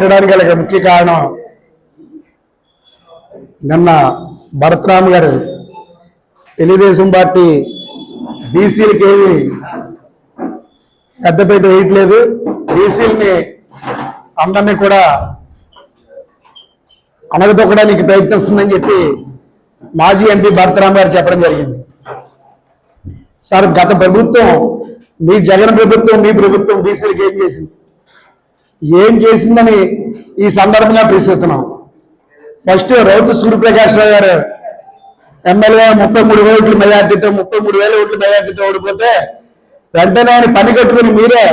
పెట్టడానికి గల ముఖ్య కారణం నిన్న భరతరామ్ గారు తెలుగుదేశం పార్టీ బీసీలకి ఏమి పెద్దపేట వేయట్లేదు. బీసీలని అందరినీ కూడా అణగదొక్కడానికి ప్రయత్నిస్తుందని చెప్పి మాజీ ఎంపీ భరతరామ్ గారు చెప్పడం జరిగింది. సార్ గత ప్రభుత్వం మీ జగన్ ప్రభుత్వం మీ ప్రభుత్వం బీసీలకు ఏం చేసింది? ఏం చేసిందని ఈ సందర్భంగా ప్రశ్నిస్తున్నాం. ఫస్ట్ రౌతు సూర్యప్రకాశ్రావు గారు ఎమ్మెల్యే ముప్పై మూడు ఓట్లు మెజార్టీతో ముప్పై మూడు వేల ఓట్లు మెజార్టీతో ఓడిపోతే వెంటనే ఆయన పని కట్టుకుని మీరే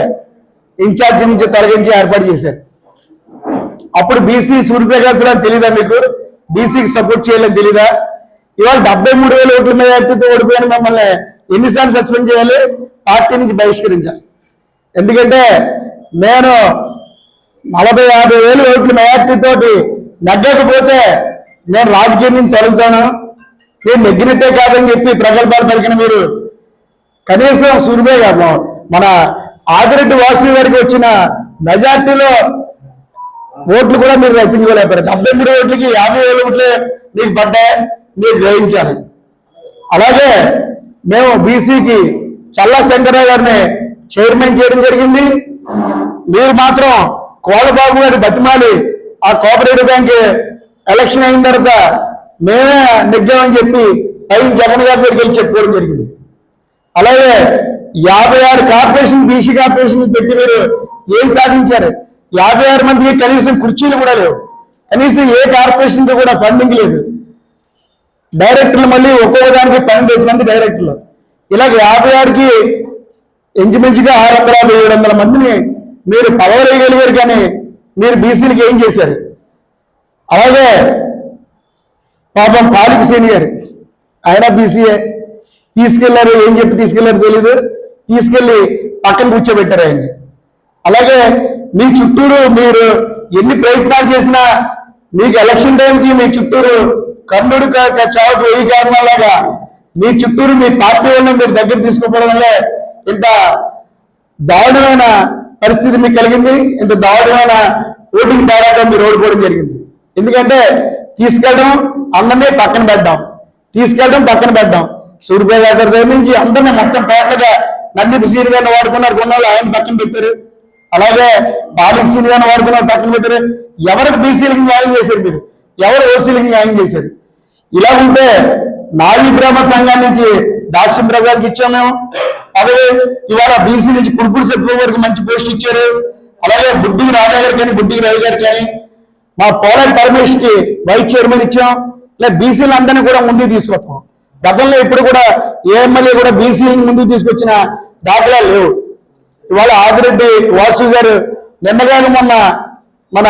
ఇన్ఛార్జి నుంచి తొలగించి ఏర్పాటు చేశారు. అప్పుడు బీసీ సూర్యప్రకాష్ రావు తెలీదా మీకు? బీసీకి సపోర్ట్ చేయాలని తెలీదా? ఇవాళ డెబ్బై మూడు వేల ఓట్ల మెజార్టీతో ఓడిపోయిన మమ్మల్ని ఎన్నిసార్లు సస్పెండ్ చేయాలి? పార్టీ నుంచి బహిష్కరించాలి. ఎందుకంటే నేను నలభై యాభై వేలు ఓట్ల మెజార్టీతోటి నగ్గకపోతే నేను రాజకీయం నుంచి తొలుగుతాను. నేను నెగ్గినట్టే కాదని చెప్పి ప్రగల్భాలు పలికిన మీరు కనీసం సూర్యే కాదు మన ఆదిరెడ్డి వాసు గారికి వచ్చిన మెజార్టీలో ఓట్లు కూడా మీరు రప్పించుకోలేకపోయారు. డెబ్బై మూడు ఓట్లకి యాభై వేల ఓట్లే మీకు పడ్డాయి మీరు గ్రహించాలి. అలాగే మేము బీసీకి చల్లా శంకరరావు గారిని చైర్మన్ చేయడం జరిగింది. మీరు మాత్రం కోలబాబు గారి బతిమాలి. ఆ కోఆపరేటివ్ బ్యాంక్ ఎలక్షన్ అయిన తర్వాత మేమే నెగ్గామని చెప్పి పైన జగన్ గారి దగ్గరికి వెళ్ళి చెప్పుకోవడం జరిగింది. అలాగే యాభై ఆరు కార్పొరేషన్ బీసీ కార్పొరేషన్ పెట్టి మీరు ఏం సాధించారు? యాభై ఆరు మందికి కనీసం కుర్చీలు కూడా లేవు. కనీసం ఏ కార్పొరేషన్కి కూడా ఫండింగ్ లేదు. డైరెక్టర్లు మళ్ళీ ఒక్కొక్క దానికి పన్నెండు మంది డైరెక్టర్లు. ఇలాగ యాభై ఆరుకి ఇంచుమించుగా ఆరు వందల యాభై ఏడు వందల మందిని మీరు పవర్ వేయగలిగారు కానీ మీరు బీసీలకి ఏం చేశారు? అలాగే పాపం పాలిక సీనియర్. ఆయన బీసీఏ తీసుకెళ్ళారు ఏం చెప్పి తీసుకెళ్ళారు తెలీదు. తీసుకెళ్ళి పక్కన కూర్చోబెట్టారు ఆయన్ని. అలాగే మీ చుట్టూరు మీరు ఎన్ని ప్రయత్నాలు చేసినా మీకు ఎలక్షన్ టైంకి మీ చుట్టూరు కర్ణుడు చావుకు వెయ్యి కారణాలాగా మీ చుట్టూరు మీ పార్టీ వాళ్ళని మీరు దగ్గర తీసుకోవడం వల్లే ఇంత దారుణమైన పరిస్థితి మీకు కలిగింది? ఇంత దారుణమైన ఓటింగ్ తేడాతో మీరు ఓడిపోవడం జరిగింది. ఎందుకంటే తీసుకెళ్ళడం అందరినీ పక్కన పెట్టడం తీసుకెళ్ళడం పక్కన పెట్టడం సూర్యపేట గారి దగ్గర నుంచి అందరినీ మొత్తం పేటగా నంది సీని గారిని వాడుకున్నారు. కొన్నాళ్ళు ఆయన పక్కన పెట్టారు. అలాగే బాలిక సీని గారిని వాడుకున్నారు పక్కన పెట్టారు. ఎవరికి బీసీలకి న్యాయం చేశారు మీరు? ఎవరు ఓసీలకి న్యాయం చేశారు? ఇలా ఉంటే నావీ బ్రాహ్మణ సంఘం నుంచి దాస్యం ప్రసాద్కి ఇచ్చాం మేము. అలాగే ఇవాళ బీసీ నుంచి కుడుపుడు చెప్పే వరకు మంచి పోస్ట్ ఇచ్చారు. అలాగే బుడ్డికి రాజా కానీ బుడ్డికి రవి గారు కానీ మా పోలట్ పరమేష్కి వైస్ చైర్మన్ ఇచ్చాం. ఇలా బీసీలు అందరినీ కూడా ముందుకు తీసుకొస్తాం. గతంలో ఇప్పుడు కూడా ఏ ఎమ్మెల్యే కూడా బీసీలను ముందుకు తీసుకొచ్చిన దాఖలా లేవు. ఇవాళ ఆదిరెడ్డి వాసు గారు నిన్నగాను మొన్న మన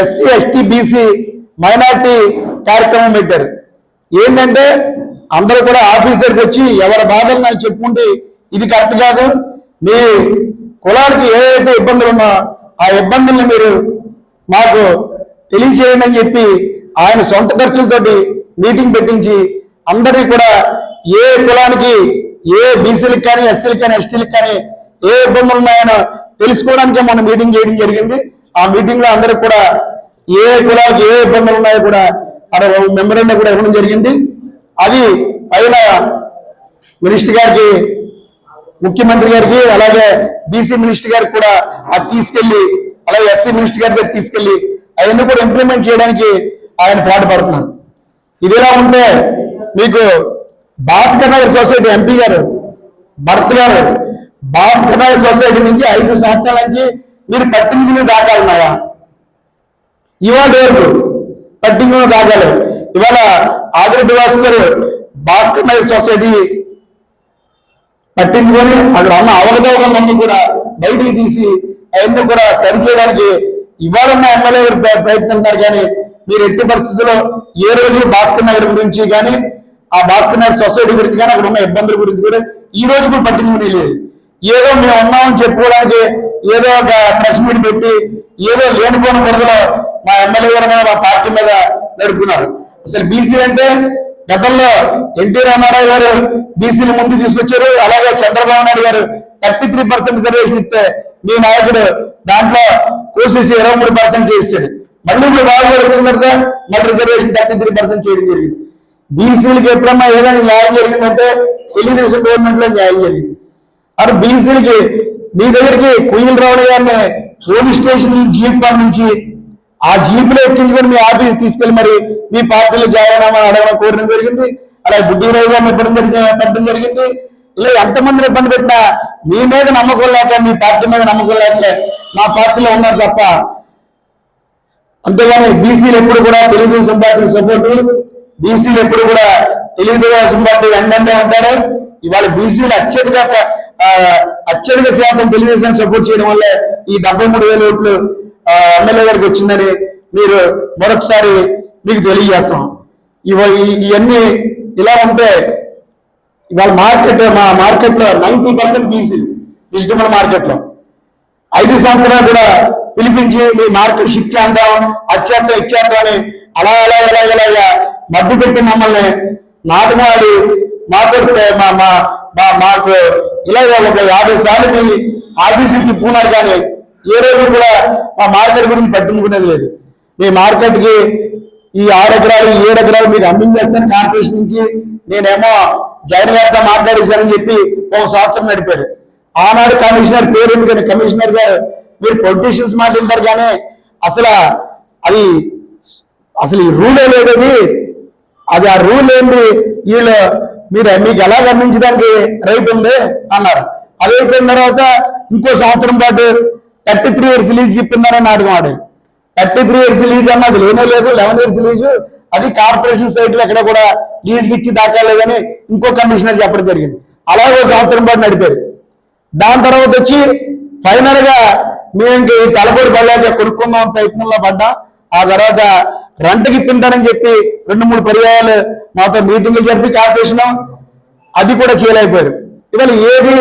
ఎస్సీ ఎస్టీ బీసీ మైనార్టీ కార్యక్రమం పెట్టారు. ఏంటంటే అందరూ కూడా ఆఫీస్ దగ్గరికి వచ్చి ఎవరి బాధలు నాకు చెప్పుకుంటే ఇది కరెక్ట్ కాదు. మీ కులానికి ఏదైతే ఇబ్బందులు ఉన్నా ఆ ఇబ్బందుల్ని మీరు మాకు తెలియచేయండి అని చెప్పి ఆయన సొంత ఖర్చులతోటి మీటింగ్ పెట్టించి అందరికీ కూడా ఏ కులానికి ఏ బీసీలకు కానీ ఎస్సీలకు కానీ ఎస్టీలకు కానీ ఏ ఇబ్బందులు ఉన్నాయనో తెలుసుకోవడానికే మనం మీటింగ్ చేయడం జరిగింది. ఆ మీటింగ్లో అందరికి కూడా ఏ కులాలకు ఏ ఇబ్బందులు ఉన్నాయో కూడా అక్కడ మెమరండం కూడా ఇవ్వడం జరిగింది. అది పైన మినిస్టర్ గారికి ముఖ్యమంత్రి గారికి అలాగే బీసీ మినిస్టర్ గారికి కూడా అది తీసుకెళ్ళి అలాగే ఎస్సీ మినిస్టర్ గారి దగ్గర తీసుకెళ్ళి అవన్నీ కూడా ఇంప్లిమెంట్ చేయడానికి ఆయన పాటుపడుతున్నారు. ఇదిలా ఉంటే మీకు భాస్కర్ నగర్ సొసైటీ ఎంపీ గారు భరత్ గారు భాస్కర్ నగర్ సొసైటీ నుంచి ఐదు సంవత్సరాల నుంచి మీరు పట్టించుకునే దాఖలున్నాయా ఇవాళ వరకు పట్టించుకునే దాఖలు. ఇవాళ ఆదిరెడ్డి భాస్కర్ గారు భాస్కర్ నగర్ సొసైటీ పట్టించుకొని అక్కడ ఉన్న అవగతవకలన్నీ కూడా బయటికి తీసి అవన్నీ కూడా సరిచేయడానికి ఇవ్వాలన్న ఎమ్మెల్యే గారు ప్ర- ప్రయత్నిస్తున్నారు. కానీ మీరు ఎట్టి పరిస్థితుల్లో ఏ రోజు భాస్కర్ నగర్ గురించి కానీ ఆ భాస్కర్ నగర్ సొసైటీ గురించి కానీ అక్కడ ఉన్న ఇబ్బందుల గురించి కూడా ఈ రోజు కూడా పట్టించుకుని లేదు. ఏదో మేము ఉన్నామని చెప్పుకోవడానికి ఏదో ఒక ప్రెస్ మీట్ పెట్టి ఏదో లేనిపోని బురదలో మా ఎమ్మెల్యే గారు మీద మా పార్టీ మీద నడుపుతున్నారు. అసలు బీసీ అంటే గతంలో ఎన్టీ రామారావు గారు బీసీలు ముందు తీసుకొచ్చారు అలాగే చంద్రబాబు నాయుడు గారు థర్టీ త్రీ పర్సెంట్ రిజర్వేషన్ ఇస్తే మీ నాయకుడు దాంట్లో కోసేసి ఇరవై మూడు పర్సెంట్ చేసాడు మళ్ళీ ఇప్పుడు బాగా జరుగుతుంది తర్వాత మళ్ళీ రిజర్వేషన్ థర్టీ త్రీ పర్సెంట్ చేయడం జరిగింది. బీసీలకు ఎప్పుడన్నా ఏదైనా న్యాయం జరిగిందంటే తెలుగుదేశం గవర్నమెంట్లో న్యాయం జరిగింది. అటు బీసీలకి మీ దగ్గరికి కుయ్యలు రావడం గారిని పోలీస్ స్టేషన్ జీప్ పంపించి ఆ జీప్లో ఎక్కించుకొని మీ ఆఫీస్ తీసుకెళ్ళి మరి మీ పార్టీలో జాయిన్ అవ్వమని అడగడం కోరడం జరిగింది. అలా బుద్ధి రావు గారిని ఇవ్వడం పెట్టడం జరిగింది. ఇలా ఎంతమందిని ఇబ్బంది పెట్టినా మీ మీద నమ్మకం లేక మీ పార్టీ మీద నమ్మకం లేక మా పార్టీలో ఉన్నారు తప్ప అంతేగాని బీసీలు ఎప్పుడు కూడా తెలుగుదేశం పార్టీ సపోర్టు బీసీలు ఎప్పుడు కూడా తెలుగుదేశం పార్టీ వెంటనే ఉంటారు. ఇవాళ బీసీలు అత్యధిక ఆ, అత్యధిక శాతం తెలుగుదేశం సపోర్ట్ చేయడం వల్ల ఈ డెబ్బై మూడు వేల ఓట్లు ఎమ్మెల్యే గారికి వచ్చిందని మీరు మరొకసారి మీకు తెలియజేస్తాం. ఇవ ఇవన్నీ ఇలా ఉంటే ఇవాళ మార్కెట్ మా మార్కెట్లో నైన్టీ పర్సెంట్ తీసింది వెజిటబుల్ మార్కెట్లో. ఐదు సంవత్సరాలు కూడా పిలిపించి మీ మార్కెట్ షిఫ్ట్ చేద్దాం అచ్చేద్దాం ఇచ్చేద్దాం అని అలా అలా ఎలా ఇలాగా మడ్డు పెట్టి మమ్మల్ని నాటకాలు మాతో మా మా మా మాకు ఇలాగ ఒక యాభై సార్లు మీ ఆఫీసుకి పూనారు కానీ ఏ రోజు కూడా మా మార్కెట్ గురించి పట్టించుకునేది లేదు. మీ మార్కెట్కి ఈ ఆరు ఎకరాలు ఈ ఏడు ఎకరాలు మీకు అమ్మించేస్తాను కార్పొరేషన్ నుంచి నేనేమో జగన్ గారితో మాట్లాడేశానని చెప్పి ఒక సంవత్సరం నడిపాడు ఆనాడు కమిషనర్ పేరు ఎందుకని? కమిషనర్ గారు మీరు పొలిటీషియన్స్ మాట్లాడతారు కానీ అసలు అది అసలు ఈ రూలే లేదది అది. ఆ రూల్ ఏంటి వీళ్ళు మీరు మీకు ఎలా గమనించడానికి రైట్ ఉంది అన్నారు. అది అయిపోయిన తర్వాత ఇంకో సంవత్సరం పాటు థర్టీ త్రీ ఇయర్స్ లీజ్కి ఇప్పిందని నాటకం ఆడారు థర్టీ త్రీ ఇయర్స్ లీజ్ అన్నది లేనే లేదు లెవెన్ ఇయర్స్ లీజు. అది కార్పొరేషన్ సైట్లో ఎక్కడ కూడా లీజ్కి ఇచ్చి దాకా లేదని ఇంకో కమిషనర్ చెప్పడం జరిగింది. అలాగే సంవత్సరం పాటు నడిపారు. దాని తర్వాత వచ్చి ఫైనల్గా మేము ఇంక ఈ తలపొడి పడలేక కొనుక్కుందాం ప్రయత్నంలో పడ్డా. ఆ తర్వాత రెంట్కి ఇప్పిందారని చెప్పి రెండు మూడు పర్యాయాలు మాతో మీటింగ్లు జరిపి కార్పొరేషన్ అది కూడా చేయలేకపోయారు. ఇవాళ ఏది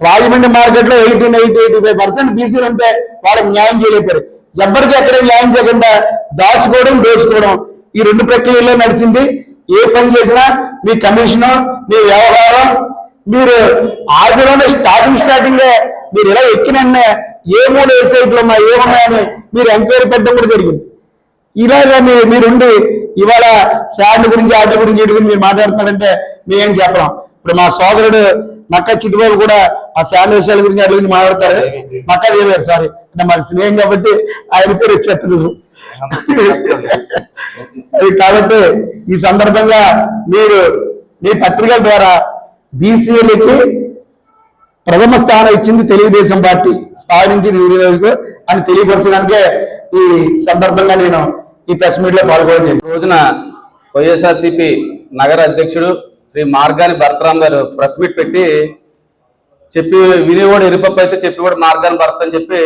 రాజమండ్రి మార్కెట్లో eighty eighty eighty five percent బీసీలు ఉంటే వాళ్ళకి న్యాయం చేయలేపారు ఎవ్వరికి ఎక్కడ న్యాయం చేయకుండా దాచుకోవడం దోచుకోవడం ఈ రెండు ప్రక్రియల్లో నడిచింది. ఏ పని చేసినా మీ కమిషన్ మీ వ్యవహారం మీరు ఆదిలోనే స్టార్టింగ్ స్టార్టింగ్ మీరు ఇలా ఎక్కిన ఏ మూడు వెబ్సైట్లు ఉన్నా ఏమున్నాయని మీరు ఎంక్వైరీ పెట్టడం కూడా జరిగింది. ఇలాగా మీ మీరుండి ఇవాళ శాండ్ గురించి ఆట గురించి వీటి గురించి మీరు మాట్లాడుతున్నారంటే మేమేం చెప్పడం ఇప్పుడు మా సోదరుడు నక్క చిట్టుబాబు కూడా ఆ శాండ్ విషయాల గురించి అడిగి గురించి మాట్లాడతారు. నక్క దేవారు సారీ. అంటే మాకు స్నేహం కాబట్టి ఆయన పేరు వచ్చేస్తుంది అది కాబట్టి ఈ సందర్భంగా మీరు మీ పత్రికల ద్వారా బీసీలకి ప్రథమ స్థానం ఇచ్చింది తెలుగుదేశం పార్టీ స్థాయి నుంచి నియోజకవర్గం అని తెలియపరచడానికే ఈ సందర్భంగా నేను ఈ ప్రెస్ మీట్లో. ఈ రోజున వైఎస్ఆర్సిపి నగర అధ్యక్షుడు శ్రీ మార్గాని భరతరామ్ గారు ప్రెస్ మీట్ పెట్టి చెప్పి వినేవాడు ఎరుపప్పు అయితే చెప్పేవాడు మార్గాన్ని భర్త అని చెప్పి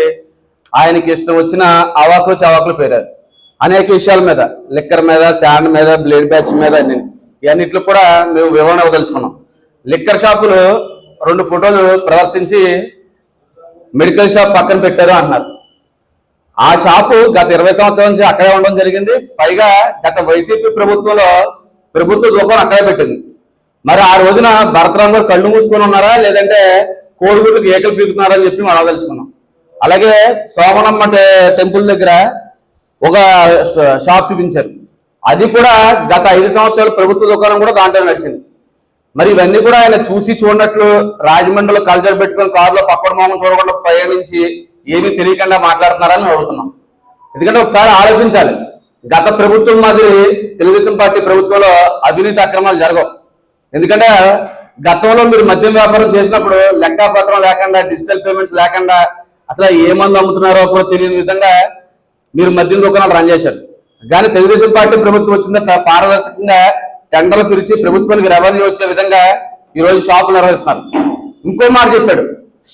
ఆయనకి ఇష్టం వచ్చిన అవాకులు చవాకులు పేరారు. అనేక విషయాల మీద లిక్కర్ మీద శాండ్ మీద బ్లేడ్ బ్యాచ్ మీద అన్ని. ఇవన్నిట్లో కూడా మేము వివరణ ఇవ్వదలుచుకున్నాం. లిక్కర్ షాపులు రెండు ఫోటోలు ప్రదర్శించి మెడికల్ షాప్ పక్కన పెట్టారు అంటున్నారు. ఆ షాపు గత ఇరవై సంవత్సరాల నుంచి అక్కడే ఉండడం జరిగింది. పైగా గత వైసీపీ ప్రభుత్వంలో ప్రభుత్వ దూకం అక్కడే పెట్టింది. మరి ఆ రోజున భరతరామ్ గారు కళ్ళు మూసుకొని ఉన్నారా? లేదంటే కోడిగుడ్లకు ఏకలు పీకుతున్నారా అని చెప్పి మనం తెలుసుకున్నాం. అలాగే సోమనమ్మ టెంపుల్ దగ్గర ఒక షాప్ చూపించారు. అది కూడా గత ఐదు సంవత్సరాలు ప్రభుత్వ దుకాణం కూడా దాంట్లో నడిచింది. మరి ఇవన్నీ కూడా ఆయన చూసి చూడనట్లు రాజమండ్రిలో కల్చర్ పెట్టుకొని కారులో పక్కన మొహం చూడకుండా ప్రయాణించి ఏమీ తెలియకుండా మాట్లాడుతున్నారని అడుగుతున్నాం. ఎందుకంటే ఒకసారి ఆలోచించాలి. గత ప్రభుత్వం మాదిరి తెలుగుదేశం పార్టీ ప్రభుత్వంలో అవినీతి అక్రమాలు జరగవు. ఎందుకంటే గతంలో మీరు మద్యం వ్యాపారం చేసినప్పుడు లెక్కాపత్రం లేకుండా డిజిటల్ పేమెంట్స్ లేకుండా అసలు ఏ మందు అమ్ముతున్నారో కూడా తెలియని విధంగా మీరు మద్యం దుకాణాలు రన్ చేశారు. కానీ తెలుగుదేశం పార్టీ ప్రభుత్వం వచ్చిన పారదర్శకంగా టెండర్లు పిలిచి ప్రభుత్వానికి రెవెన్యూ వచ్చే విధంగా ఈరోజు షాపులు నిర్వహిస్తున్నారు. ఇంకో మాట చెప్పాడు.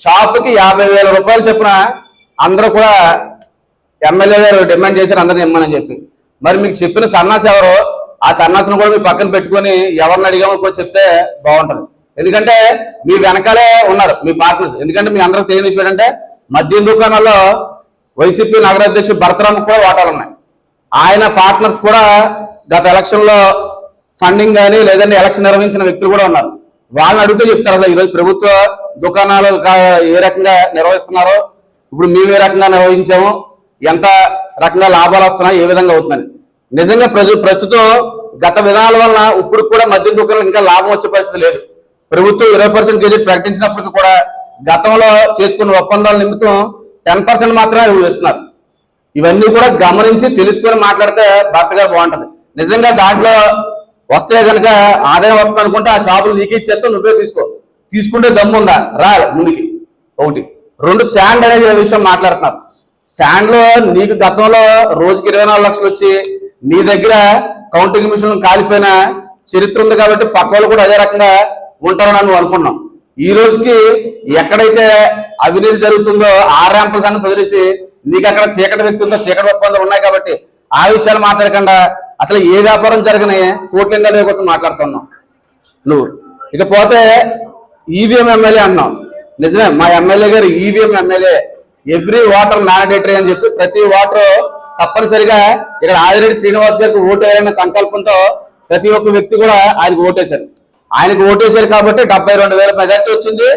షాపుకి యాభై వేల రూపాయలు చెప్పిన అందరూ కూడా ఎమ్మెల్యే గారు డిమాండ్ చేశారు అందరిని ఇమ్మని చెప్పి. మరి మీకు చెప్పిన సన్నాసి ఎవరో ఆ సన్నాసును కూడా మీ పక్కన పెట్టుకొని ఎవరిని అడిగామో కూడా చెప్తే బాగుంటుంది. ఎందుకంటే మీ వెనకాలే ఉన్నారు మీ పార్ట్నర్స్ ఎందుకంటే మీ అందరికి తెలియని విషయం ఏంటంటే మద్యం దుకాణాల్లో వైసీపీ నగరాధ్యక్షుడు భరతరామ్ కూడా వాటాలు ఉన్నాయి. ఆయన పార్ట్నర్స్ కూడా గత ఎలక్షన్లో ఫండింగ్ కానీ లేదంటే ఎలక్షన్ నిర్వహించిన వ్యక్తులు కూడా ఉన్నారు. వాళ్ళని అడిగితే చెప్తారు అసలు ఈరోజు ప్రభుత్వ దుకాణాలు కా- ఏ రకంగా నిర్వహిస్తున్నారో ఇప్పుడు మేము ఏ రకంగా నిర్వహించాము ఎంత రకంగా లాభాలు వస్తున్నాయి ఏ విధంగా అవుతుందని నిజంగా ప్రజు ప్రస్తుతం గత విధానాల వలన ఇప్పుడు కూడా మద్యం దుకాణాలకు ఇంకా లాభం వచ్చే పరిస్థితి లేదు. ప్రభుత్వం ఇరవై పర్సెంట్ గెజెట్ ప్రకటించినప్పటికీ కూడా గతంలో చేసుకున్న ఒప్పందాల నిమిత్తం టెన్ పర్సెంట్ మాత్రమే ఇస్తున్నారు ఇవన్నీ కూడా గమనించి తెలుసుకొని మాట్లాడితే భర్త గారు నిజంగా దాంట్లో వస్తే కనుక ఆదాయం వస్తుంది అనుకుంటే ఆ షాపులు నీకు ఇచ్చేస్తే నువ్వే తీసుకో. తీసుకుంటే దమ్ముందా రా ముందుకి. ఒకటి. రెండు శాండ్ అనే విషయం మాట్లాడుతున్నారు. శాండ్లో నీకు గతంలో రోజుకి ఇరవై నాలుగు లక్షలు వచ్చి నీ దగ్గర కౌంటింగ్ మిషన్ కాలిపోయిన చరిత్ర ఉంది కాబట్టి పక్క వాళ్ళు కూడా అదే రకంగా ఉంటారని నువ్వు అనుకున్నాం ఈ రోజుకి ఎక్కడైతే అవినీతి జరుగుతుందో ఆ ర్యాంపుల సంగతి వదిలేసి నీకు అక్కడ చీకటి వ్యక్తి ఉందో చీకటి ఒప్పందాలు ఉన్నాయి కాబట్టి ఆ విషయాలు మాట్లాడకుండా అసలు ఏ వ్యాపారం జరగని కోట్లింగాల కోసం మాట్లాడుతున్నావు. నువ్వు ఇకపోతే ఈవీఎం ఎమ్మెల్యే అన్నావు నిజమే మా ఎమ్మెల్యే గారు EVM MLA every water mandatory అని చెప్పి ప్రతి వాటర్ తప్పనిసరిగా ఇక్కడ ఆదిరెడ్డి శ్రీనివాస్ గారికి ఓటు వేయాలనే సంకల్పంతో ప్రతి ఒక్క వ్యక్తి కూడా ఆయనకు ఓటేశారు. ఆయనకు ఓటేశారు కాబట్టి డెబ్బై రెండు వేల మెజార్టీ వచ్చింది.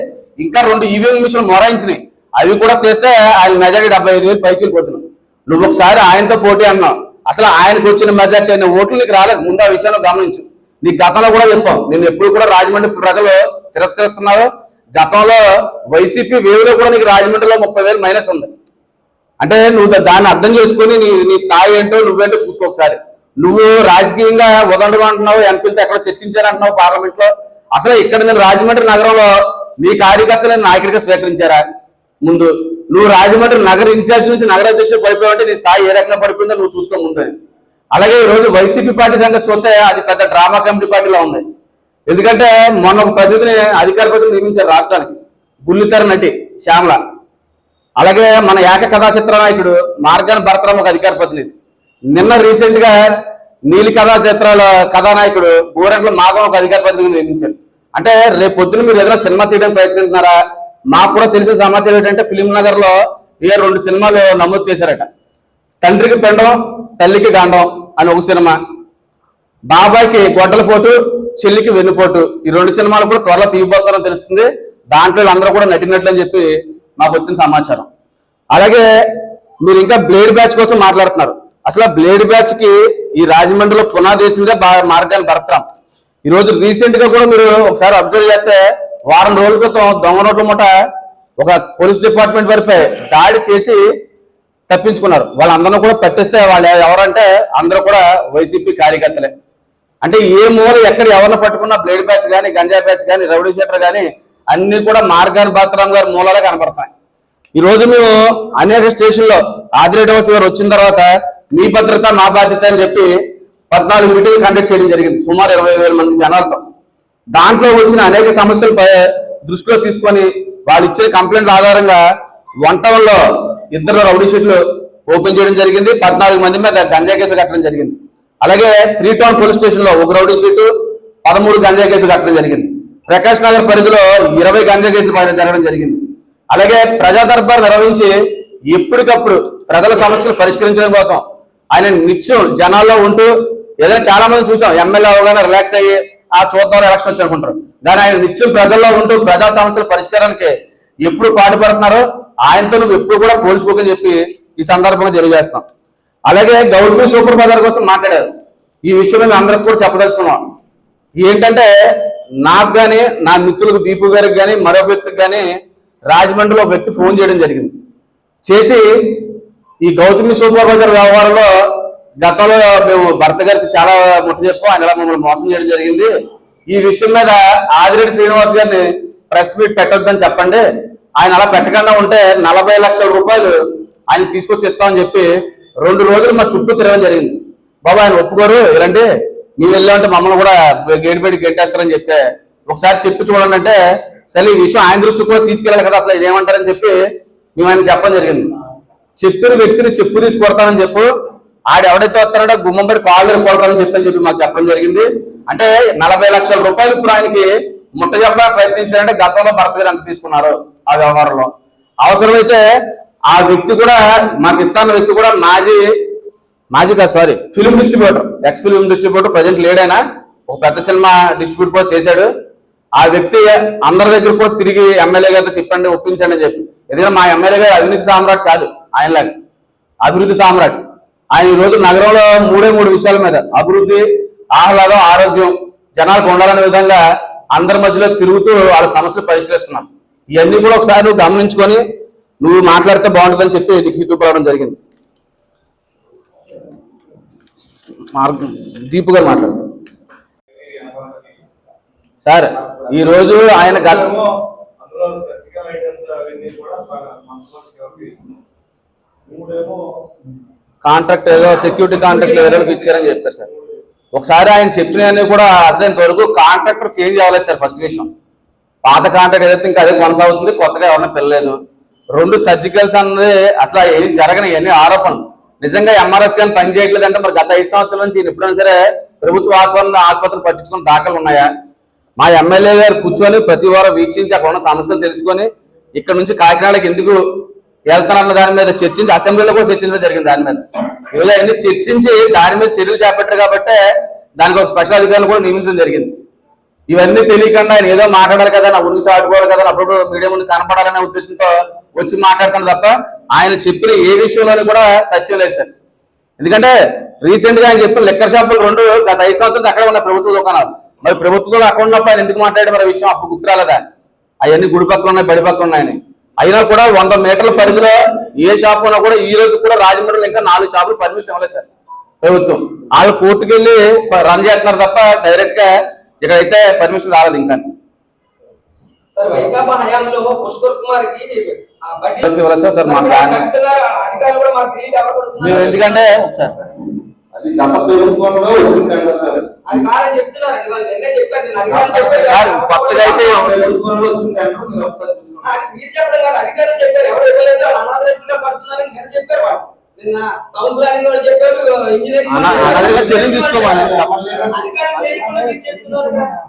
ఇంకా రెండు ఈవీఎం మిషన్లు మొరాయించినాయి. అవి కూడా తెస్తే ఆయన మెజార్టీ డెబ్బై ఐదు వేలు పైచిల్పోతున్నాం నువ్వు ఒకసారి ఆయనతో పోటీ అన్నావు. అసలు ఆయనకు వచ్చిన మెజార్టీ అనే ఓట్లు నీకు రాలేదు. ముందు ఆ విషయాన్ని గమనించు. నీకు గతంలో కూడా చెప్పాం. నేను ఎప్పుడు కూడా రాజమండ్రి ప్రజలు తిరస్కరిస్తున్నారు గతంలో వైసీపీ వేవ్లో కూడా నీకు రాజమండ్రిలో ముప్పై వేలు మైనస్ ఉంది. అంటే నువ్వు దాన్ని అర్థం చేసుకుని నీ నీ స్థాయి ఏంటో నువ్వేంటో చూసుకో ఒకసారి. నువ్వు రాజకీయంగా ఉదండడం అంటున్నావు ఎంపీలతో ఎక్కడ చర్చించారంటున్నావు పార్లమెంట్లో? అసలు ఇక్కడ నేను రాజమండ్రి నగరంలో నీ కార్యకర్తలను నాయకుడిగా స్వీకరించారా? ముందు నువ్వు రాజమండ్రి నగర ఇన్ఛార్జ్ నుంచి నగర అధ్యక్షుడు పడిపోయావంటే నీ స్థాయి ఏ రకంగా పడిపోయిందో నువ్వు చూసుకో ముందు. అలాగే ఈ రోజు వైసీపీ పార్టీ సంగతి చూస్తే అది పెద్ద డ్రామా కమిటీ పార్టీలో ఉంది. ఎందుకంటే మొన్న ఒక ప్రతినిధిని అధికార ప్రతినిధి నియమించారు రాష్ట్రానికి. బుల్లితెర నటి శ్యామల. అలాగే మన ఏక కథా చిత్ర నాయకుడు మార్గన్ భరతరామ్ ఒక అధికార ప్రతినిధి. నిన్న రీసెంట్గా నీలి కథా చిత్రాల కథానాయకుడు గోరెంట్ల మాధవ్ ఒక అధికార ప్రతినిధి నియమించారు. అంటే రేపు పొద్దున మీరు ఏదైనా సినిమా తీయడానికి ప్రయత్నిస్తున్నారా? మాకు కూడా తెలిసిన సమాచారం ఏంటంటే ఫిలిం నగర్లో ఏ రెండు సినిమాలు నమోదు చేశారట. తండ్రికి పెండం తల్లికి గాండం అని ఒక సినిమా. బాబాయ్కి గొడ్డల పోటు చెల్లికి వెన్నుపోటు. ఈ రెండు సినిమాలు కూడా త్వరలో తీయబోతారని తెలుస్తుంది. దాంట్లో అందరూ కూడా నటినట్లు అని చెప్పి మాకు వచ్చిన సమాచారం. అలాగే మీరు ఇంకా బ్లేడ్ బ్యాచ్ కోసం మాట్లాడుతున్నారు. అసలు ఆ బ్లేడ్ బ్యాచ్కి ఈ రాజమండ్రిలో పునాదేసిందే మార్గాన్ని భరతరాం ఈ రోజు రీసెంట్గా కూడా మీరు ఒకసారి అబ్జర్వ్ చేస్తే వారం రోజుల క్రితం దొంగ నోట్ల మూట ఒక పోలీస్ డిపార్ట్మెంట్ వారిపై దాడి చేసి తప్పించుకున్నారు. వాళ్ళందరూ కూడా పట్టిస్తే వాళ్ళు ఎవరంటే అందరూ కూడా వైసీపీ కార్యకర్తలే. అంటే ఏ మూల ఎక్కడ ఎవరిని పట్టుకున్నా బ్లేడ్ బ్యాచ్ కానీ గంజా బ్యాచ్ కానీ రౌడీ షీటర్ కానీ అన్ని కూడా మార్గాన్ బాత్రామ్ గారి మూలాలే కనపడతాయి. ఈ రోజు మేము అనేక స్టేషన్లో ఆదిరెడ్డి గారు వచ్చిన తర్వాత మీ భద్రత మా బాధ్యత అని చెప్పి పద్నాలుగు మీటింగ్ కండక్ట్ చేయడం జరిగింది. సుమారు ఇరవై వేల మంది జనాలతో. దాంట్లో వచ్చిన అనేక సమస్యలపై దృష్టిలో తీసుకొని వాళ్ళు ఇచ్చిన కంప్లైంట్ల ఆధారంగా వంటవల్లో ఇద్దరు రౌడీ షీట్లు ఓపెన్ చేయడం జరిగింది. పద్నాలుగు మంది మీద గంజా కేసులు కట్టడం జరిగింది. అలాగే త్రీ టౌన్ పోలీస్ స్టేషన్లో ఒక రౌడీ షీటు పదమూడు గంజా కేసులు కట్టడం జరిగింది. ప్రకాష్ నగర్ పరిధిలో ఇరవై గంజా కేసులు పడడం జరగడం జరిగింది. అలాగే ప్రజా దర్బార్ నిర్వహించి ఎప్పటికప్పుడు ప్రజల సమస్యలు పరిష్కరించడం కోసం ఆయన నిత్యం జనాల్లో ఉంటూ ఏదైనా చాలా మంది చూసాం. ఎమ్మెల్యే అవగానే రిలాక్స్ అయ్యి ఆ చూద్దాం ఎలక్షన్ వచ్చి అనుకుంటారు. కానీ ఆయన నిత్యం ప్రజల్లో ఉంటూ ప్రజా సమస్యల పరిష్కారానికి ఎప్పుడు పాటుపడుతున్నారో ఆయనతో నువ్వు ఎప్పుడు కూడా పోల్చుకోకని చెప్పి ఈ సందర్భంగా తెలియజేస్తున్నాం. అలాగే గౌరవ సూపర్ బజార్ కోసం మాట్లాడారు. ఈ విషయం మేము అందరికి కూడా చెప్పదలుచుకున్నాం. ఏంటంటే నాకు కానీ నా మిత్రులకు దీపు గారికి కానీ మరొక వ్యక్తికి కానీ రాజమండ్రిలో వ్యక్తి ఫోన్ చేయడం జరిగింది. చేసి ఈ గౌతమి సూపర్ బజార్ వ్యవహారంలో గతంలో మేము భర్త గారికి చాలా ముట్ట చెప్పు. ఆయన ఇలా మమ్మల్ని మోసం చేయడం జరిగింది. ఈ విషయం మీద ఆదిరెడ్డి శ్రీనివాస్ గారిని ప్రెస్ మీట్ పెట్టొద్దని చెప్పండి. ఆయన అలా పెట్టకుండా ఉంటే నలభై లక్షల రూపాయలు ఆయన తీసుకొచ్చి ఇస్తామని చెప్పి రెండు రోజులు మా చుట్టూ తిరగడం జరిగింది. బాబు ఆయన ఒప్పుకోరు. ఇలాంటి మేము వెళ్ళామంటే మమ్మల్ని కూడా గేట్ పెట్టి గెట్టేస్తారని చెప్తే ఒకసారి చెప్పి చూడండి అంటే సరే ఈ విషయం ఆయన దృష్టికి కూడా తీసుకెళ్ళాలి కదా అసలు ఏమంటారని చెప్పి మేము ఆయన చెప్పడం జరిగింది. చెప్పిన వ్యక్తిని చెప్పు తీసి కొడతానని చెప్పు ఆడు ఎవడైతే వస్తాడో గుమ్మం పెట్టి కాళ్ళు కొడతానని చెప్పని చెప్పి మాకు చెప్పడం జరిగింది. అంటే నలభై లక్షల రూపాయలు ఇప్పుడు ఆయనకి ముట్ట చెప్పడానికి ప్రయత్నించారంటే గతంలో భర్త గారు ఎంత తీసుకున్నారు ఆ వ్యవహారంలో. అవసరమైతే ఆ వ్యక్తి కూడా మాకు ఇస్తాన్న వ్యక్తి కూడా మాజీ మాజీ కాదు sorry film distributor ex film distributor present లేడైనా ఒక పెద్ద సినిమా డిస్ట్రిబ్యూట్ కూడా చేశాడు. ఆ వ్యక్తి అందరి దగ్గర కూడా తిరిగి ఎమ్మెల్యే గారితో చెప్పండి ఒప్పించండి అని చెప్పి. ఎందుకంటే మా ఎమ్మెల్యే గారు అవినీతి సామ్రాట్ కాదు ఆయనలాగా అభివృద్ధి సామ్రాట్. ఆయన ఈ రోజు నగరంలో మూడే మూడు విషయాల మీద అభివృద్ధి ఆహ్లాదం ఆరోగ్యం జనాలకు ఉండాలనే విధంగా అందరి మధ్యలో తిరుగుతూ వాళ్ళ సమస్యలు పరిష్కరిస్తున్నారు. ఇవన్నీ కూడా ఒకసారి నువ్వు గమనించుకొని నువ్వు మాట్లాడితే బాగుంటుందని చెప్పి నీకు హితూపడడం జరిగింది. మార్గం దీపు గారు మాట్లాడుతారు. సార్ ఈ రోజు ఆయన గత కాంట్రాక్ట్ ఏదో సెక్యూరిటీ కాంట్రాక్ట్ వేరే వాళ్ళకి ఇచ్చారని చెప్పారు సార్. ఒకసారి ఆయన చెప్పినవన్నీ కూడా అసలు ఇంతవరకు కాంట్రాక్టర్ చేంజ్ అవ్వలేదు సార్ ఫస్ట్ విషయం. పాత కాంట్రాక్ట్ ఏదైతే ఇంకా అదే కొనసాగుతుంది కొత్తగా ఎవరైనా పిల్లలేదు రెండు సర్జికల్స్ అన్నది అసలు ఏం జరగని ఇవన్నీ ఆరోపణలు. నిజంగా ఎంఆర్ఎస్ కానీ పనిచేయట్లేదు అంటే మరి గత ఐదు సంవత్సరాల నుంచి ఎప్పుడైనా సరే ప్రభుత్వ ఆసుపత్రి ఆసుపత్రిని పట్టించుకుని దాఖలు ఉన్నాయా? మా ఎమ్మెల్యే గారు కూర్చొని ప్రతి వారం వీక్షించి అక్కడ ఉన్న సమస్యలు తెలుసుకొని ఇక్కడ నుంచి కాకినాడకి ఎందుకు వెళ్తానన్న దాని మీద చర్చించి అసెంబ్లీలో కూడా చర్చించడం జరిగింది దాని మీద. ఈరోజు అన్ని చర్చించి దాని మీద చర్యలు చేపట్టారు కాబట్టి దానికి ఒక స్పెషల్ అధికారులు కూడా నియమించడం జరిగింది. ఇవన్నీ తెలియకుండా ఆయన ఏదో మాట్లాడాలి కదా నా గురించి చాటుకోవాలి కదా అప్పుడు మీడియా ముందు కనపడాలనే ఉద్దేశంతో వచ్చి మాట్లాడతాను తప్ప ఆయన చెప్పిన ఏ విషయంలోనూ కూడా సత్యం లేదు సార్. ఎందుకంటే రీసెంట్గా ఆయన చెప్పిన లెక్కర్ షాపులు రెండు గత ఐదు సంవత్సరాలు అక్కడ ఉన్న ప్రభుత్వ దుకాణాలు. మరి ప్రభుత్వంలో అక్కడ ఉన్నప్పుడు ఆయన ఎందుకు మాట్లాడి మరి విషయం అప్పుడు గుర్తురాలేదా? అవన్నీ గుడి పక్కన ఉన్నాయి బడి పక్కన ఉన్నాయని. అయినా కూడా వంద మీటర్ల పరిధిలో ఏ షాప్ ఉన్నా కూడా ఈ రోజు కూడా రాజమండ్రిలో ఇంకా నాలుగు షాపులు పర్మిషన్ ఇవ్వలేదు సార్ ప్రభుత్వం. వాళ్ళు కోర్టుకు వెళ్ళి రన్ చేస్తున్నారు తప్ప డైరెక్ట్గా ఇక్కడైతే పర్మిషన్ రాలేదు ఇంకా. సార్ వైకాపా హయాంలో పుష్కర్ కుమార్కి సార్? ఎవరు కడుతున్నారు. మేము ఎందుకంటే సార్ సార్. అది కాదని చెప్తున్నారు ఇవాళ నిన్నే చెప్పారు నేను అధికారులు చెప్పారు. సార్, కదా, కొత్తగా అయితే మీరు మీరు మీరు చెప్తున్నారు. కదా.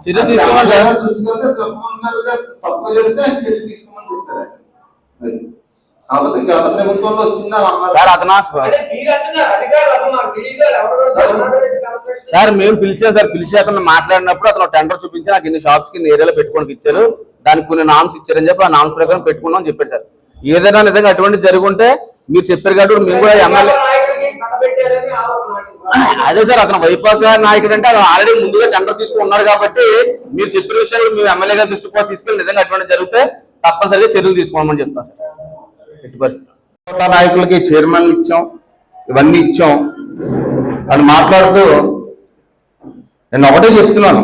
చర్య తీసుకోమని సార్ చర్య తీసుకోమని చెప్తారు కాకపోతే గత ప్రభుత్వంలో వచ్చిందని అన్నారు. సార్ అతను నాకు సార్ మేము పిలిచాం సార్ పిలిచి అతను మాట్లాడినప్పుడు అతను టెండర్ చూపించి నాకు ఇన్ని షాప్స్కి ఏరియాలో పెట్టుకోనికి ఇచ్చారు దానికి కొన్ని నామ్స్ ఇచ్చారని చెప్పి ఆ నామ్స్ ప్రకారం పెట్టుకున్నాం అని చెప్పారు సార్. ఏదైనా నిజంగా అటువంటి జరుగుంటే మీరు చెప్పారు కాబట్టి మేము కూడా ఎమ్మెల్యే. అదే సార్ అతను వైపాక నాయకుడు అంటే అతను ఆల్రెడీ ముందుగా టెండర్ తీసుకుని ఉన్నారు కాబట్టి మీరు చెప్పిన విషయాలు మేము ఎమ్మెల్యే గారి దృష్టికి తీసుకెళ్ళి నిజంగా అటువంటి జరిగితే తప్పనిసరిగా చర్యలు తీసుకోమని చెప్తాను సార్. ఎట్టి పరిస్థితి నాయకులకి చైర్మన్ ఇచ్చాం ఇవన్నీ ఇచ్చాం. అని మాట్లాడుతూ నేను ఒకటే చెప్తున్నాను.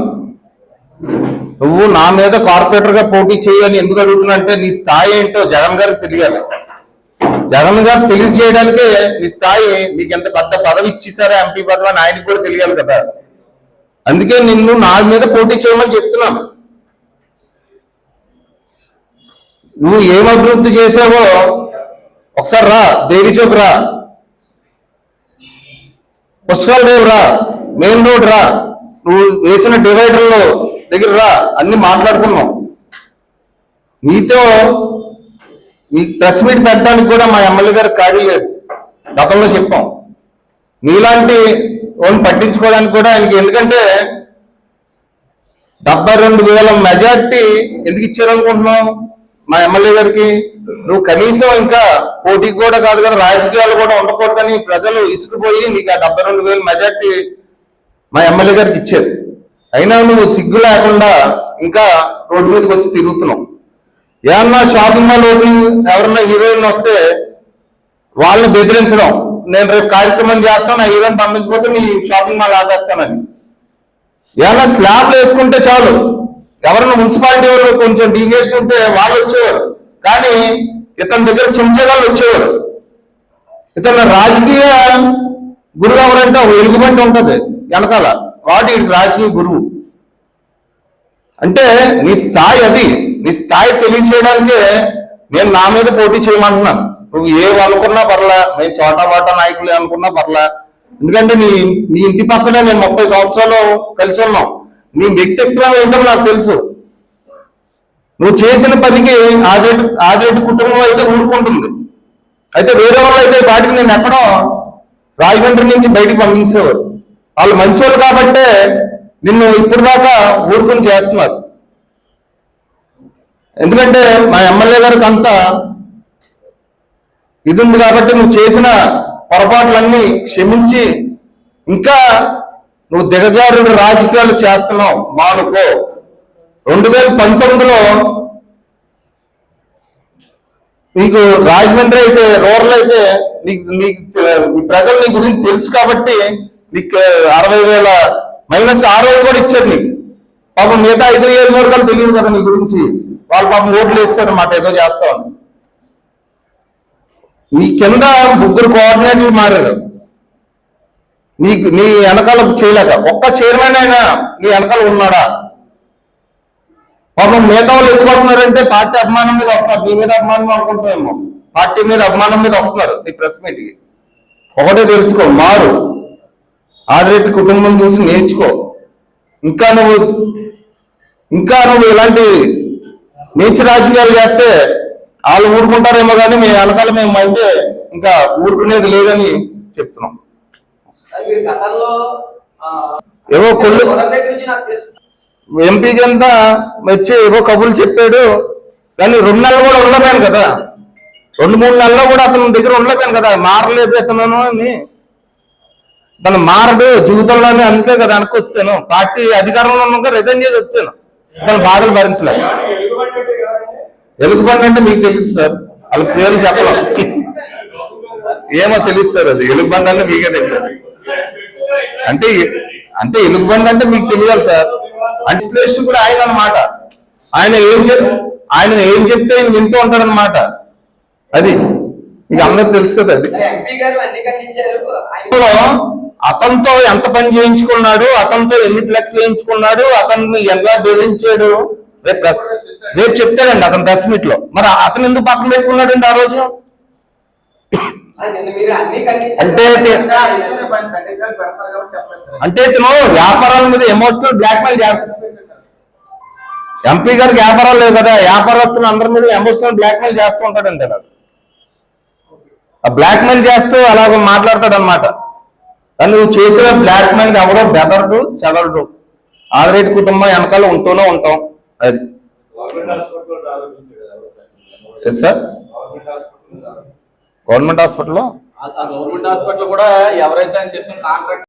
నువ్వు నా మీద కార్పొరేటర్గా పోటీ చేయని ఎందుకు అడుగుతున్నా అంటే నీ స్థాయి ఏంటో జగన్ గారికి తెలియాలి. జగన్ గారు తెలియజేయడానికే నీ స్థాయి నీకు ఎంత పెద్ద పదవి ఇచ్చేసారా ఎంపీ పదవి అని ఆయనకి కూడా తెలియాలి కదా. అందుకే నిన్ను నా మీద పోటీ చేయమని చెప్తున్నాను. నువ్వు ఏం అభివృద్ధి చేసావో ఒకసారి రా దేవి చౌక్ రా. పుష్కల్ దేవ్ రా మెయిన్ రోడ్ రా. నువ్వు వేసిన డివైడర్లో దగ్గర రా అన్ని మాట్లాడుకున్నాం నీతో మీ ప్రెస్ మీట్ పెట్టడానికి కూడా మా ఎమ్మెల్యే గారు ఖాళీ లేదు. గతంలో చెప్పాం. నీలాంటి వాళ్ళని పట్టించుకోవడానికి కూడా ఆయనకి ఎందుకంటే డెబ్బై రెండు వేల మెజార్టీ ఎందుకు ఇచ్చారనుకుంటున్నాం మా ఎమ్మెల్యే గారికి నువ్వు కనీసం ఇంకా పోటీకి కూడా కాదు కదా రాజకీయాలు కూడా ఉండకూడదని ప్రజలు ఇసుకుపోయి నీకు ఆ డెబ్బై రెండు వేల మెజార్టీ మా ఎమ్మెల్యే గారికి ఇచ్చారు. అయినా నువ్వు సిగ్గు లేకుండా ఇంకా రోడ్డు మీదకి వచ్చి తిరుగుతున్నావు. ఏమన్నా షాపింగ్ మాల్ ఓపెనింగ్ ఎవరన్నా హీరోయిన్ వస్తే వాళ్ళని బెదిరించడం నేను రేపు కార్యక్రమం చేస్తాను నా హీరోయిన్ పంపించకపోతే నీ షాపింగ్ మాల్ ఆపేస్తానని. ఏమన్నా స్లాబ్లు వేసుకుంటే చాలు. ఎవరైనా మున్సిపాలిటీ వాళ్ళు కొంచెం డీవియేషన్ ఉంటే వాళ్ళు వచ్చేవారు. కానీ ఇతని దగ్గర చెంచగాళ్ళు వచ్చేవారు. ఇతను రాజకీయ గురువు ఎవరంటే ఒక ఉంటుంది వెనకాల. వాటి రాజకీయ గురువు. అంటే నీ స్థాయి అది. నీ స్థాయి తెలియచేయడానికే నేను నా మీద పోటీ చేయమంటున్నాను. నువ్వు ఏం అనుకున్నా పర్లా నేను చోటా బాటా నాయకులు అనుకున్నా పర్లా. ఎందుకంటే నీ నీ ఇంటి పక్కనే నేను ముప్పై సంవత్సరాలు కలిసి ఉన్నాం. నీ వ్యక్తిత్వం ఏంటో నాకు తెలుసు. నువ్వు చేసిన పనికి ఆదేటి ఆదేటి కుటుంబం అయితే ఊరుకుంటుంది. అయితే వేరే వాళ్ళు అయితే వాటికి నేను ఎక్కడో రాజమండ్రి నుంచి బయటికి పంపించేవారు. వాళ్ళు మంచోళ్ళు కాబట్టే నిన్ను ఇప్పుడు దాకా ఊరుకుని చేస్తున్నారు. ఎందుకంటే మా ఎమ్మెల్యే గారికి అంతా ఇది ఉంది కాబట్టి నువ్వు చేసిన పొరపాట్లన్నీ క్షమించి ఇంకా నువ్వు దిగజారుడు రాజకీయాలు చేస్తున్నావు. మానుకో. రెండు వేల పంతొమ్మిదిలో నీకు రాజమండ్రి అయితే రూరల్ అయితే నీకు నీకు తె- ప్రజలు నీ గురించి తెలుసు కాబట్టి నీకు అరవై వేల మైనస్ ఆరు కూడా ఇచ్చారు నీకు. పాపం మిగతా ఐదు నియోజకవర్గాలు తెలియదు కదా నీ గురించి. వాళ్ళు పాపం ఓట్లు వేస్తారు మాట ఏదో చేస్తామని నీ కింద ముగ్గురు కోఆర్డినేటర్లు మారారు. నీకు నీ వెనకాల చేయలేక ఒక్క చైర్మన్ అయినా నీ వెనకాల ఉన్నాడా? పాపం మిగతా వాళ్ళు ఎందుకు వస్తున్నారంటే పార్టీ అభిమానం మీద వస్తున్నారు. నీ మీద అభిమానం అనుకుంటున్నామేమో పార్టీ మీద అభిమానం మీద వస్తున్నారు నీ ప్రెస్ మీట్కి. ఒకటే తెలుసుకో మారు. ఆదిరెడ్డి కుటుంబం చూసి నేర్చుకో. ఇంకా నువ్వు ఇంకా నువ్వు ఇలాంటి నీచ రాజకీయాలు చేస్తే వాళ్ళు ఊరుకుంటారేమో కానీ మీ వెనకాల మేము అయితే ఇంకా ఊరుకునేది లేదని చెప్తున్నాం. ఏవో తెలుసు? ఎంపీ జంతా వచ్చి ఏవో కబుర్లు చెప్పాడు. కానీ రెండు నెలలు కూడా ఉండలేపాను కదా. రెండు మూడు నెలల్లో కూడా అతని దగ్గర ఉండలేపాను కదా. మారలేదు అతను అని. తను మారడు జీవితంలోనే అంతే కదా అనుకొస్తాను పార్టీ అధికారంలో ఉన్నాక రిజైన్ చేసి వచ్చాను. తన బాధలు భరించలేదు ఎలుగుబండి అంటే మీకు తెలియదు సార్. వాళ్ళ పేరు చెప్పలేం. ఏమో తెలియదు సార్ అది. ఎలుగుబండి అంటే మీకే తెలియదు అంటే అంటే ఎలుగుబండి అంటే మీకు తెలియాలి సార్. అంటే కూడా ఆయన అన్నమాట. ఆయన ఏం చెప్ ఆయన ఏం చెప్తే ఆయన వింటూ ఉంటారన్నమాట అది ఇక అందరికి తెలుసు కదా అది. అతనితో ఎంత పని చేయించుకున్నాడు అతనితో ఎన్ని ఫ్లెక్స్ వేయించుకున్నాడు అతన్ని ఎలా బెదిరించాడు? రేపు రేపు చెప్తాడండి అతని ప్రెస్ మీట్లో. మరి అతను ఎందుకు పక్కన పెట్టుకున్నాడండి ఆ రోజు? అంటే అంటే ఇతను వ్యాపారాల మీద ఎమోషనల్ బ్లాక్ మెయిల్ ఎంపీ గారికి వ్యాపారాలు లేవు కదా వ్యాపారస్తులు అందరి మీద ఎమోషనల్ బ్లాక్ మెయిల్ చేస్తూ ఉంటాడండి అలా ఆ బ్లాక్ మెయిల్ చేస్తూ అలాగ మాట్లాడతాడు అనమాట నువ్వు చేసిన బ్లాక్ మెయిల్ ఎవరో బెదరడు చెదరడు. ఆదిరెడ్డి కుటుంబం వెనకాల ఉంటూనే ఉంటాం. అది. సార్ గవర్నమెంట్ హాస్పిటల్ హాస్పిటల్లో? ఆ గవర్నమెంట్ హాస్పిటల్ కూడా ఎవరైతే అని చెప్పిన కాంట్రాక్ట్